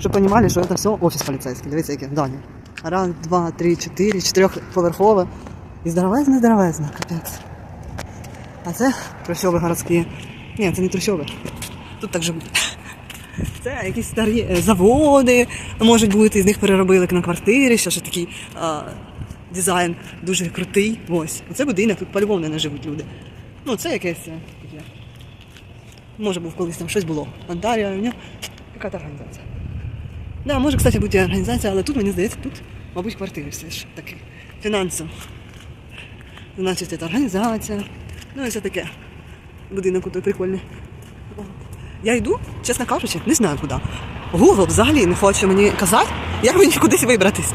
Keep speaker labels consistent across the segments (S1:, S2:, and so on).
S1: Щоб розуміли, що це все офіс поліцейський. Дивіться, яке здання. Раз, два, три, чотири, чотирьохповерхове. І здоровезне, здоровезне, капець. А це трущоби городські. Ні, це не трущоби. Тут так живуть. Це якісь старі е, заводи, можуть бути, з них переробили на квартири, що ж такий а, дизайн дуже крутий. Ось. Оце будинок, тут по-любому не живуть люди. Ну, це якесь е, таке. Може був колись там щось було. Антарія, у яка-то організація. Да, може, кстати, бути організація, але тут, мені здається, тут, мабуть, квартири все ж таки. Фінансово. Значить, це організація. Ну і все таке. Будинок той прикольний. Я йду, чесно кажучи, не знаю куди. Google взагалі не хоче мені казати, як мені кудись вибратись.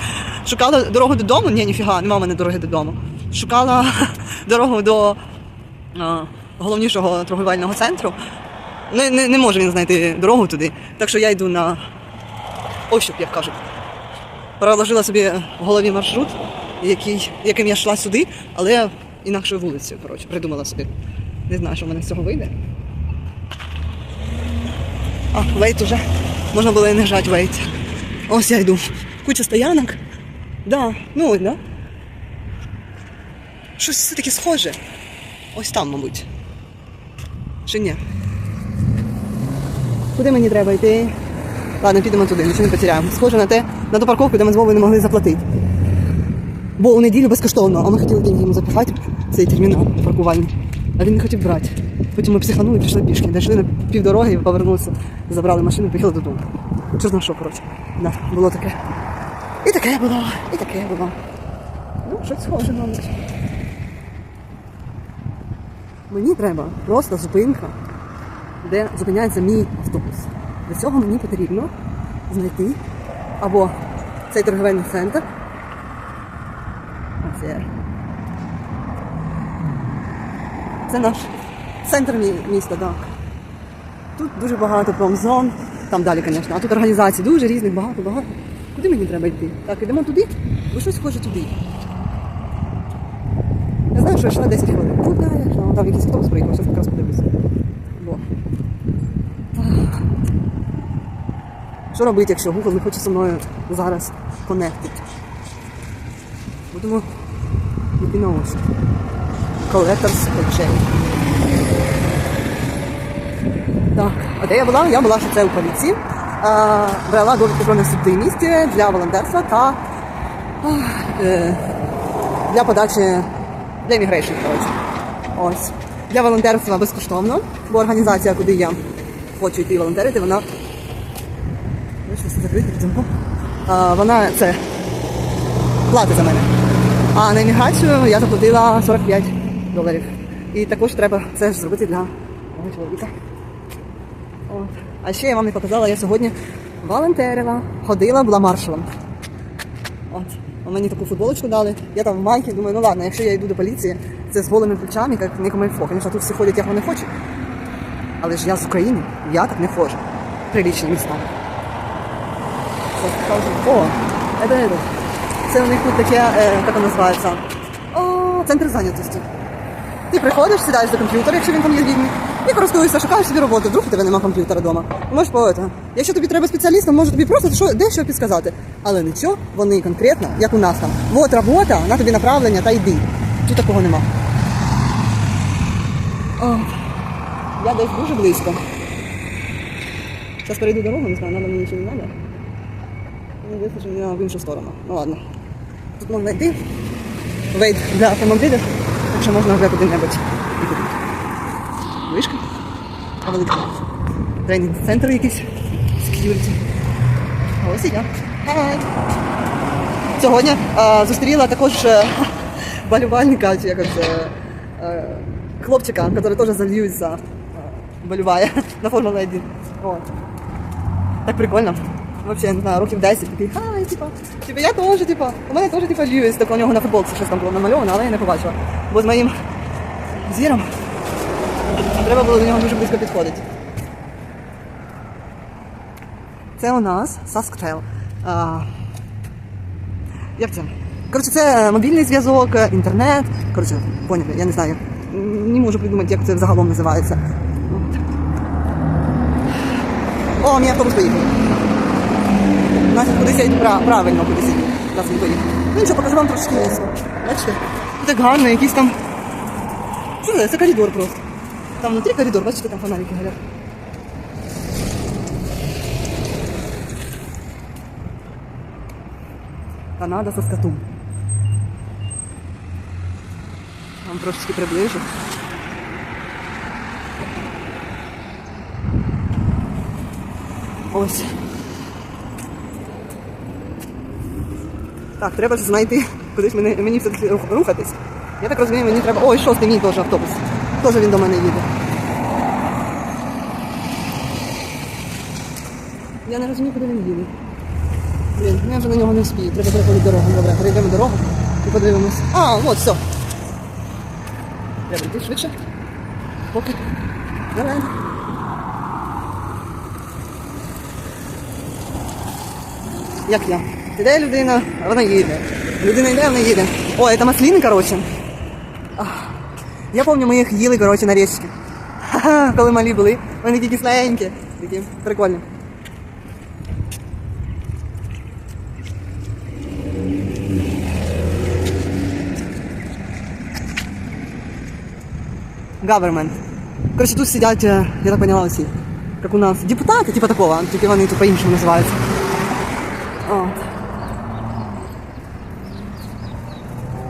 S1: Шукала дорогу додому, ні, ніфіга, нема в мене дороги додому. Шукала дорогу до а, головнішого торговельного центру. Не, не, не може він знайти дорогу туди. Так що я йду на ощуп, як кажуть. Проложила собі в голові маршрут, який, яким я йшла сюди, але інакшою вулицею, коротше, придумала собі. Не знаю, що в мене з цього вийде. А, вейт уже. Можна було і не жать вейт. Ось я йду. Куча стоянок. Да, ну ось, да? Щось все-таки схоже. Ось там, мабуть. Чи ні? Куди мені треба йти? Ладно, підемо туди, нічого не потеряємо. Схоже на те, на ту парковку, де ми з Вовою не могли заплатити. Бо у неділю безкоштовно, а ми хотіли деньги йому запихати цей термінал паркувальний. А він не хотів брати. Потім ми психанули пішли пішки. Дійшли на півдороги, повернулися, забрали машину і поїхали додому. Що знав, що, коротше. Да, було таке. І таке було, і таке було. Ну, щось схоже, мабуть. Мені треба просто зупинка, де зупиняється мій автобус. Для цього мені потрібно знайти або цей торговельний центр. Оце. Це наш центр мі- міста, так. Тут дуже багато промзон, там далі, звісно, а тут організацій дуже різних, багато, багато. Куди мені треба йти? Так, ідемо туди, бо щось схоже туди. Я знаю, що йшла 10 хвилин. Я йшла, там якийсь автобус приїхав, зараз якраз подивлюся. Бо. Так. Що робити, якщо Google не хоче зі мною зараз конектити? Будемо йти на ось. Collectors Exchange. Так, а де я була? Я була, що це у поліції. Брала довідку про несудимість для волонтерства та е, для подачі для іммігрейшн, коротше. Ось. Для волонтерства безкоштовно, бо організація, куди я хочу йти волонтерити, вона. Ну, щось закрите в замку. А, вона це платить за мене. А на імміграцію я заплатила 45 доларів. І також треба це ж зробити для мого чоловіка. От. А ще я вам не показала, я сьогодні волонтерила, ходила, була маршалом. От. Мені таку футболочку дали. Я там в майці, думаю, ну ладно, якщо я йду до поліції, це з голими плечами, як не комильфо. Звісно, тут всі ходять, як вони хочуть. Але ж я з України, я так не ходжу. Прилічні міста. О, це, це. Це у них тут таке, е, як воно називається? О, центр зайнятості. Ти приходиш, сідаєш за комп'ютер, якщо він там є вільний, і користуєшся, шукаєш собі роботу. Вдруг у тебе немає комп'ютера вдома. Можеш по. Якщо тобі треба спеціалістом, може тобі просто що, дещо підсказати. Але нічого, вони конкретно, як у нас там. От робота, на тобі направлення та йди. Тут такого нема. О, я десь дуже близько. Зараз перейду дорогу, не знаю, надо мені нічого не треба. Мені здається, що в іншу сторону. Ну ладно. Тут можна йти. Вейт для автомобілів, так що можна вже куди-небудь. Вишка. Велика. Тренінг центр якийсь. Сек'юріті. Ось і я. Хай. Сьогодні а, зустріла також е, болівальника, чи якось е, хлопчика, який теж за Льюіса е, на Формулі 1. От. Так прикольно. Вообще, не знаю, років 10, такий, хай, типа, типа, я теж, типа, у мене теж, типа, Льюіс, так у нього на футболці щось там було намальовано, але я не побачила. Бо з моїм зіром треба було до нього дуже близько підходити. Це у нас Sasktel. А, як це? Коротше, це мобільний зв'язок, інтернет. Коротше, поняли, я не знаю. Не можу придумати, як це взагалом називається. О, мій автобус поїхав. Дивитися йду пра- правильно кудись він поїхав. Ну що, покажу вам трошки місто. Бачите? Так гарно, якийсь там. Що це? Це коридор просто. Там внутрі коридор, бачите, там фонарики горять. Канада Саскатун. Вам трошечки приближу. Ось. Так, треба ж знайти, кудись мені, мені все-таки рухатись. Я так розумію, мені треба. Ой, шостий мій теж автобус. Теж він до мене їде. Я не розумію, куди він їде. Блін, ну я вже на нього не вспію. Треба переходити дорогу. Добре, перейдемо дорогу і подивимось. А, от, все. Треба йти швидше. Поки. Давай. Як я? Іде людина, а вона їде. Людина йде, а вона їде. Ой, це масліни, коротше. Ах. Я пам'ятаю, ми їх їли, коротше, на річці. Ха-ха, коли малі були. Вони такі кисленькі. Такі прикольні. Government. Коротше, тут сидять, е, я так поняла, усі. Як у нас депутати, типу такого, тільки вони тут по-іншому називаються. От.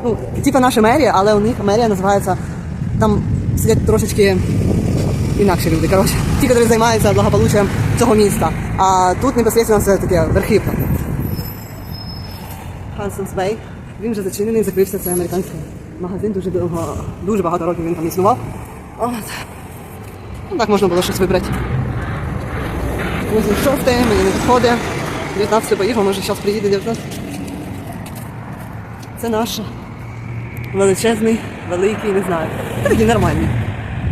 S1: Ну, типа наша мерія, але у них мерія називається. Там сидять трошечки інакші люди. Коротше, ті, які займаються благополуччям цього міста. А тут непосередньо це таке верхівка. Хансонс Бей. Він вже зачинений, закрився. Це американський магазин. Дуже довго, дуже багато років він там існував. От. Ну, так можна було щось вибрати. 86 мені не підходить. 19 поїхав, може зараз приїде 19. Це наш величезний, великий, не знаю. Та Такий нормальний.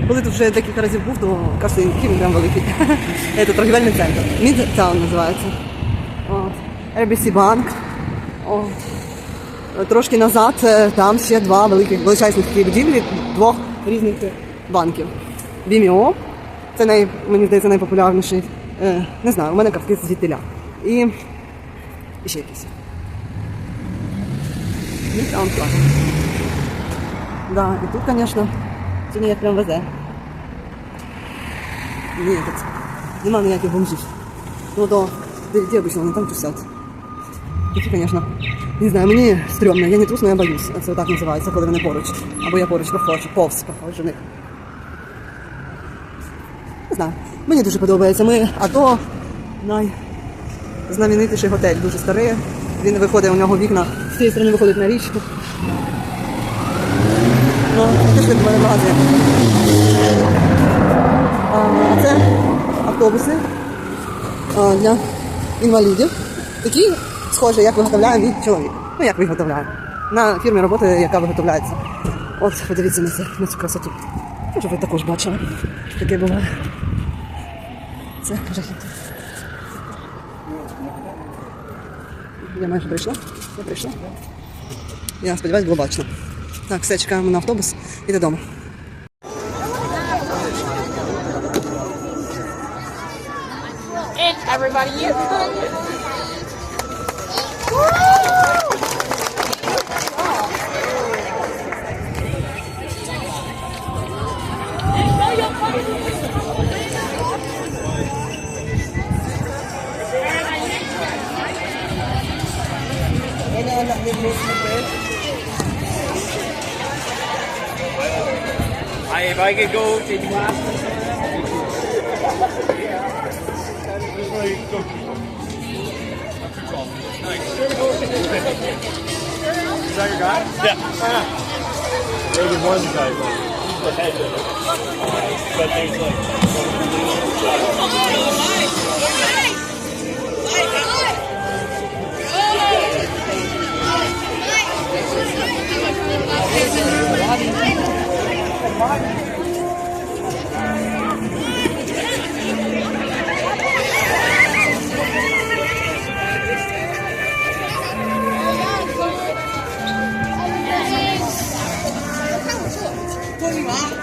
S1: Коли тут вже декілька разів був, то кажеться, який він прям великий. Це торгівельний центр. Midtown називається. От. RBC Bank. Трошки назад е, там ще два великих величезних будівлі двох різних банків. BMO, це най, мені здається найпопулярніший. Е, не знаю, у мене картки з звідтиля. І, і ще якісь. Midtown Plaza. Да, і тут, звісно, сьогодні як прям везе. Ні, тут нема ніяких бомжів. Ну то де, обычно вони там тусять. Такі, звісно, не знаю, мені стрьомно, я не трусна, я боюсь. Це так називається, коли вони поруч. Або я поруч проходжу, повз проходжу них. Не знаю. Мені дуже подобається. Ми АТО найзнаменитіший готель, дуже старий. Він виходить, у нього вікна з цієї сторони виходить на річку. Мене магазин. А це автобуси для інвалідів. Такі схожі, як виготовляє мій чоловік. Ну, як виготовляє. На фірмі роботи, яка виготовляється. От, подивіться на, це, на цю красоту. Може, ви також бачили. Таке буває. Це жахіття. Я майже прийшла. Я прийшла. Я сподіваюся, було бачно. Так, все, чекаємо на автобус і додому.
S2: And everybody is
S3: I, could go to class. Is that your guy? Yeah. Maybe one guy. But there's like. 干嘛。